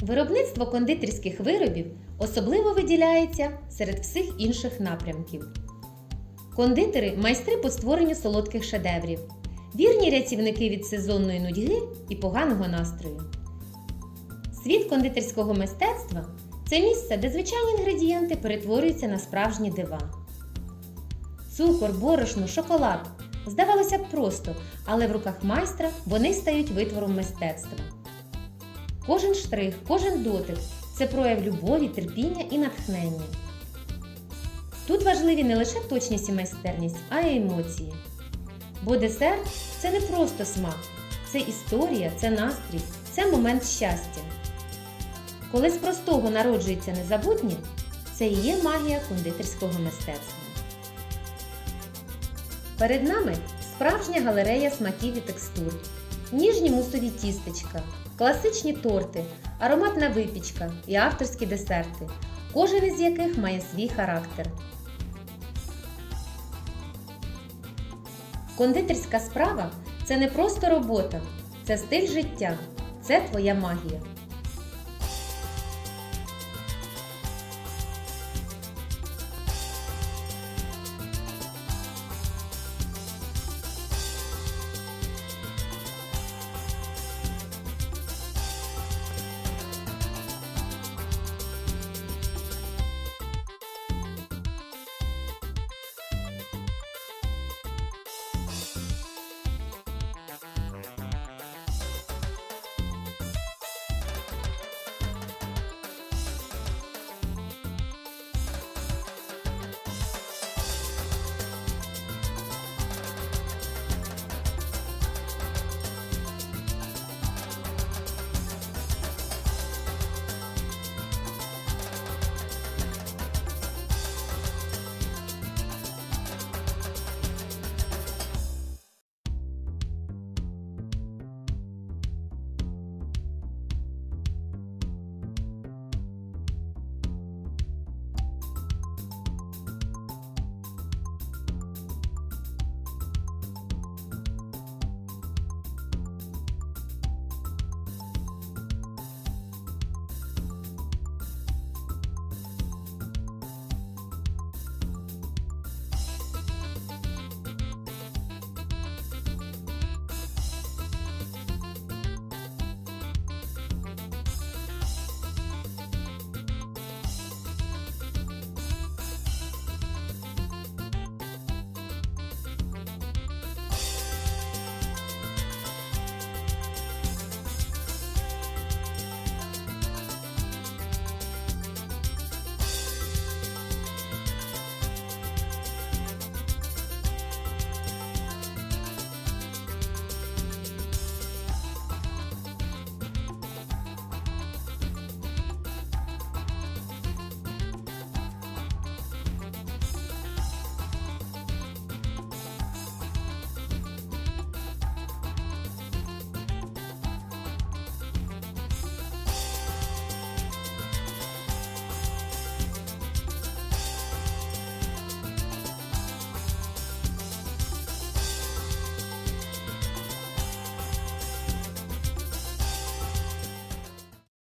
Виробництво кондитерських виробів особливо виділяється серед всіх інших напрямків. Кондитери майстри по створенню солодких шедеврів, вірні рятівники від сезонної нудьги і поганого настрою. Світ кондитерського мистецтва це місце, де звичайні інгредієнти перетворюються на справжні дива. Цукор, борошно, шоколад. Здавалося б просто, але в руках майстра вони стають витвором мистецтва. Кожен штрих, кожен дотик це прояв любові, терпіння і натхнення. Тут важливі не лише точність і майстерність, а й емоції. Бо десерт це не просто смак, це історія, це настрій, це момент щастя. Коли з простого народжується незабутнє, це і є магія кондитерського мистецтва. Перед нами справжня галерея смаків і текстур, ніжні мусові тістечка, класичні торти, ароматна випічка і авторські десерти, кожен із яких має свій характер. Кондитерська справа це не просто робота, це стиль життя, це твоя магія.